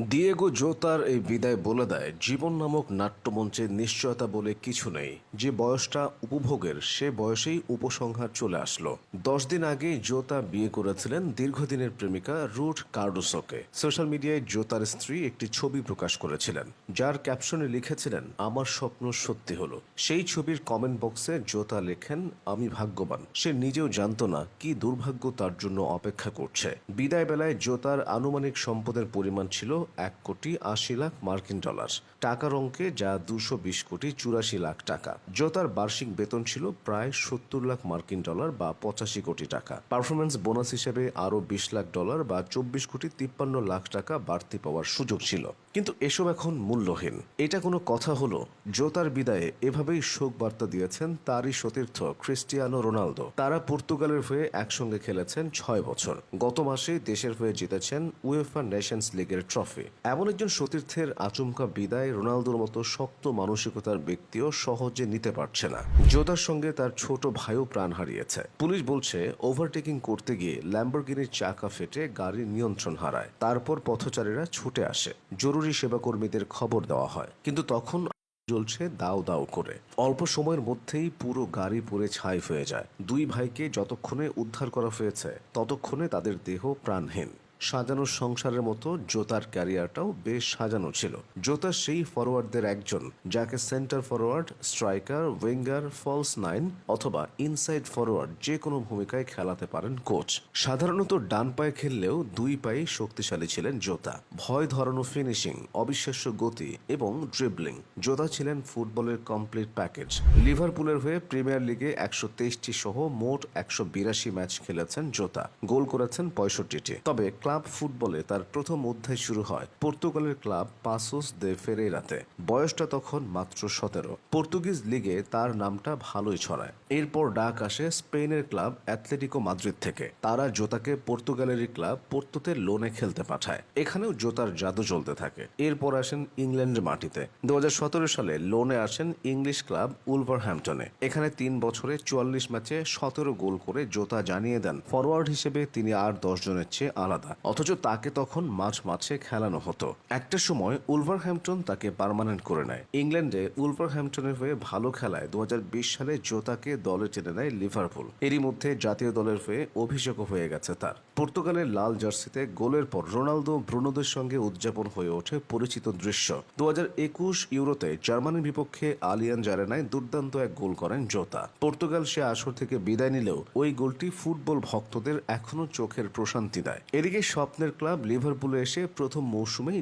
Diego জোতার এই বিদায় বলে দেয়, জীবন নামক নাট্যমঞ্চের নিশ্চয়তা বলে কিছু নেই। যে বয়সটা উপভোগের, সে বয়সেই উপসংহার চলে আসলো। দশ দিন আগে জোতা বিয়ে করেছিলেন দীর্ঘদিনের প্রেমিকা রুট কার্ডোসোকে। সোশ্যাল মিডিয়ায় জোতার স্ত্রী একটি ছবি প্রকাশ করেছিলেন, যার ক্যাপশনে লিখেছিলেন, আমার স্বপ্ন সত্যি হলো। সেই ছবির কমেন্ট বক্সে জোতা লেখেন, আমি ভাগ্যবান। সে নিজেও জানতো না কি দুর্ভাগ্য তার জন্য অপেক্ষা করছে। বিদায় বেলায় জোতার আনুমানিক সম্পদের পরিমাণ ছিল এক কোটি আশি লাখ মার্কিন ডলার। টাকার অঙ্কে যা দুশো বিশ কোটি চুরাশি লাখ টাকা। জোতার বার্ষিক বেতন ছিল প্রায় সত্তর লাখ মার্কিন ডলার বা পঁচাশি কোটি টাকা। পারফরমেন্স বোনাস হিসেবে আরও বিশ লাখ ডলার বা চব্বিশ কোটি তিপ্পান্ন লাখ টাকা বাড়তি পাওয়ার সুযোগ ছিল। কিন্তু এসব এখন মূল্যহীন। এটা কোনো কথা হলো? জোতার বিদায়ে এভাবেই শোক বার্তা দিয়েছেন তারই সতীর্থ ক্রিস্টিয়ানো রোনালদো। তারা পর্তুগালের হয়ে একসঙ্গে খেলেছেন ছয় বছর। গত মাসে দেশের হয়ে জিতেছেন উয়েফা নেশনস লিগের ট্রফি। এমন একজন সতীর্থের আচমকা বিদায় রোনালদোর মতো শক্ত মানসিকতার ব্যক্তিও সহজে নিতে পারছে না। জোতার সঙ্গে তার ছোট ভাইও প্রাণ হারিয়েছে। পুলিশ বলছে ওভারটেকিং করতে গিয়ে ল্যাম্বরগিনির চাকা ফেটে গাড়ির নিয়ন্ত্রণ হারায়। তারপর পথচারীরা ছুটে আসে। জরুরি সেবাকর্মীদের খবর দেওয়া হয়। কিন্তু তখন জ্বলছে দাও দাও করে। অল্প সময়ের মধ্যেই পুরো গাড়ি পুড়ে ছাই হয়ে যায়। দুই ভাইকে যতক্ষণে উদ্ধার করা হয়েছে, ততক্ষণে তাদের দেহ প্রাণহীন। সাজানো সংসারের মতো জোতার ক্যারিয়ারটাও বেশ সাজানো ছিল। জোতা সেই ফরোয়ার্ডদের একজন, যাকে centre forward, striker, winger, false nine অথবা ইনসাইড ফরোয়ার্ড যে কোনো ভূমিকায় খেলাতে পারেন কোচ। সাধারণত ডান পায়ে খেললেও দুই পায়ে শক্তিশালী ছিলেন জোতা। ভয় ধরানো ফিনিশিং, অবিশ্বাস্য গতি এবং ড্রিবলিং। জোতা ছিলেন ফুটবলের কমপ্লিট প্যাকেজ। লিভারপুলের হয়ে প্রিমিয়ার লিগে একশো তেইশটি সহ মোট একশো বিরাশি ম্যাচ খেলেছেন জোতা। গোল করেছেন পঁয়ষট্টিটি। তবে ক্লাব ফুটবলে তার প্রথম অধ্যায় শুরু হয়। পর্তুগালের ক্লাব পাসোস দে ফেরেরাতে। বয়সটা তখন মাত্র সতেরো। পর্তুগিজ লিগে তার নামটা ভালোই ছড়ায়। এরপর ডাক আসে স্পেনের ক্লাব অ্যাথলেটিকো মাদ্রিদ থেকে। তারা জোতাকে পর্তুগালেরই ক্লাব পোর্তোতে লোনে খেলতে পাঠায়। এখানেও জোতার জাদু চলতে থাকে। এরপর আসেন ইংল্যান্ডের মাটিতে। দু হাজার সতেরো সালে লোনে আসেন ইংলিশ ক্লাব উলভারহ্যাম্পটনে। এখানে তিন বছরে চুয়াল্লিশ ম্যাচে সতেরো গোল করে জোতা জানিয়ে দেন। ফরওয়ার্ড হিসেবে তিনি আর দশ জনের চেয়ে আলাদা। অথচ তাকে তখন মাঝ মাঝে খেলানো হতো। একটা সময় উলভারহ্যাম্পটন তাকে পার্মানেন্ট করে নেয়। ইংল্যান্ডে উলভারহ্যাম্পটনের হয়ে ভালো খেলায় দু সালে জোতাকে দলে টেনে নেয় লিভারপুল। এরই মধ্যে জাতীয় দলের হয়ে অভিষেকও হয়ে গেছে তার। পর্তুগালের লাল জার্সিতে গোলের পর রোনালদো ব্রুনোদের সঙ্গে উদযাপন হয়ে ওঠে পরিচিত দৃশ্য। দু হাজার একুশ ইউরোতে জার্মানির বিপক্ষে আলিয়ান জারেনায় দুর্দান্ত এক গোল করেন জোতা। পর্তুগাল সে আসর থেকে বিদায় নিলেও ওই গোলটি ফুটবল ভক্তদের এখনও চোখের প্রশান্তি দেয়। এদিকে স্বপ্নের ক্লাব লিভারপুলে এসে প্রথম মৌসুমেই